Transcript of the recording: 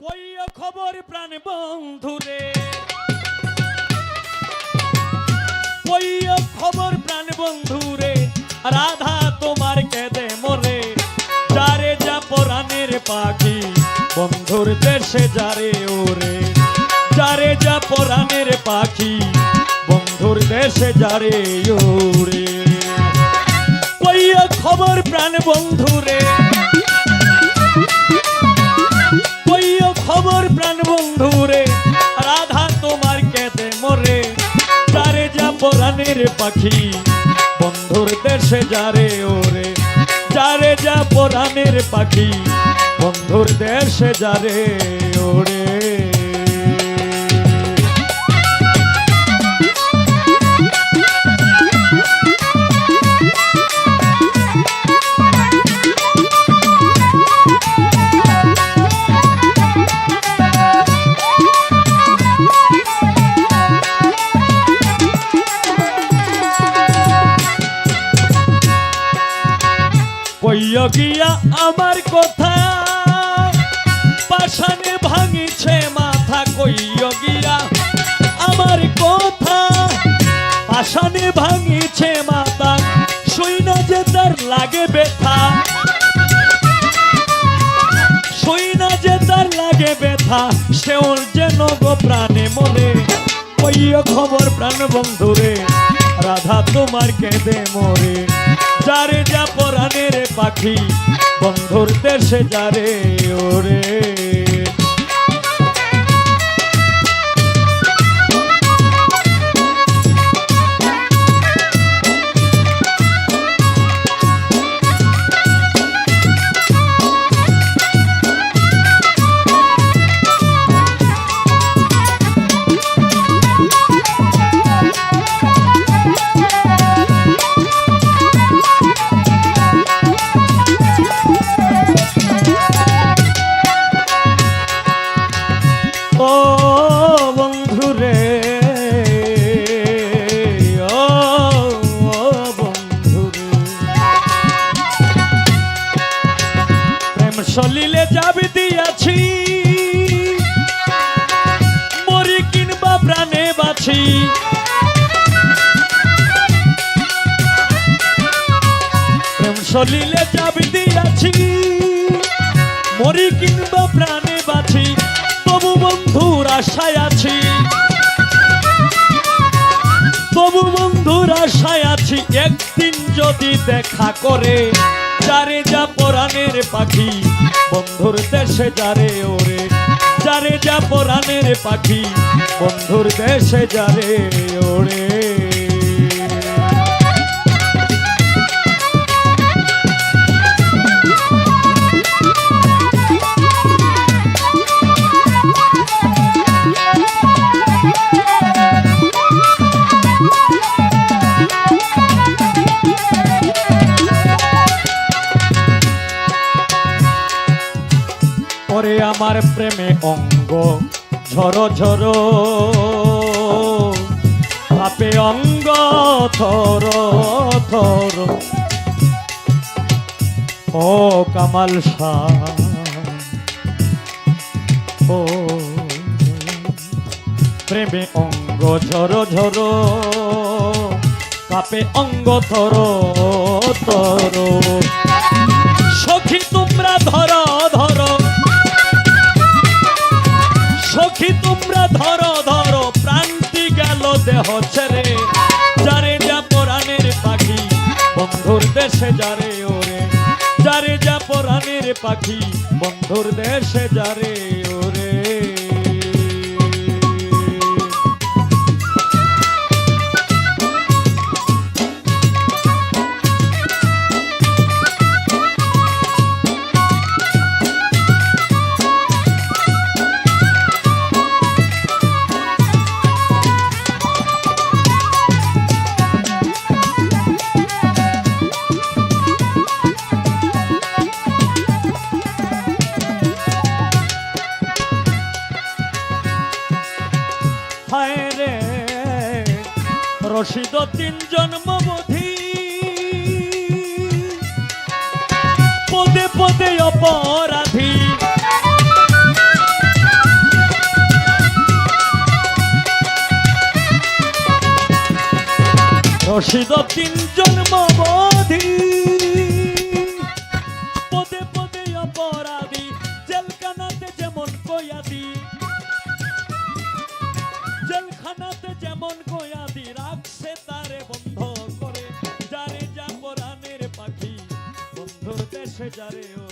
কইও খবর প্রাণ বন্ধুরে। কইও খবর প্রাণ বন্ধুরে, রাধা তোমার কেদে মরে। যারে যা পরাণের পাখি, বন্ধুর দেশে যারে ওরে। যারে যা পরাণের পাখি, বন্ধুর দেশে যারে ওরে। কইও খবর প্রাণ বন্ধুরে কইও খবর প্রাণ বন্ধুরে রাধা তোমার কেতে মরে। তারে যা পরাণের পাখি, বন্ধুর দেশে যারে ওরে। যারে যা পরাণের পাখি, বন্ধুর দেশে যারে ওরে। কইয় গিয়া আমার কথা। পাশানে ভাঙিছে মাথা কইয় গিয়া আমার কথা। পাশানে ভাঙিছে মাথা শুই না যে তার লাগে ব্যথা। শুই যে তার লাগে ব্যথা সেওর যেন গো প্রাণে মনে কইয় খবর প্রাণ বন্ধুরে, রাধা তোমার কেঁদে মরে। যারে যা পরাণের পাখি বন্ধুর দেশে যারে ওরে। সলিলে যাবি দিয়াছি। মরি কিনবা প্রাণে বাছি। প্রেম সলিলে যাবি দিয়াছি। মরি কিনবা প্রাণে বাছি। তবু বন্ধুর আশায় আছি। তবু বন্ধুর আশায় আছি, একদিন যদি দেখা করে, যারে যা পরাণের পাখি, বন্ধুর দেশে যারে ওরে। যারে যা পরাণের পাখি, বন্ধুর দেশে যারে ওরে। ওরে আমার প্রেমে অঙ্গ। ঝরো ঝরো। পাপে অঙ্গ, থর থর। ও কামাল ও প্রেমে অঙ্গ, ঝরো ঝরো। কাপে অঙ্গ, থর তর গেল রে, যারে যা পরাণের পাখি, বন্ধুর দেশে যারে ওরে। যারে যা পরাণের পাখি, বন্ধুর দেশে যারে ওরে। হায় রে। রশিদ তিন জন্ম জন্মবধি পদে পদে অপরাধী। রশিদ তিন জন্ম জন্মবধি যারে ও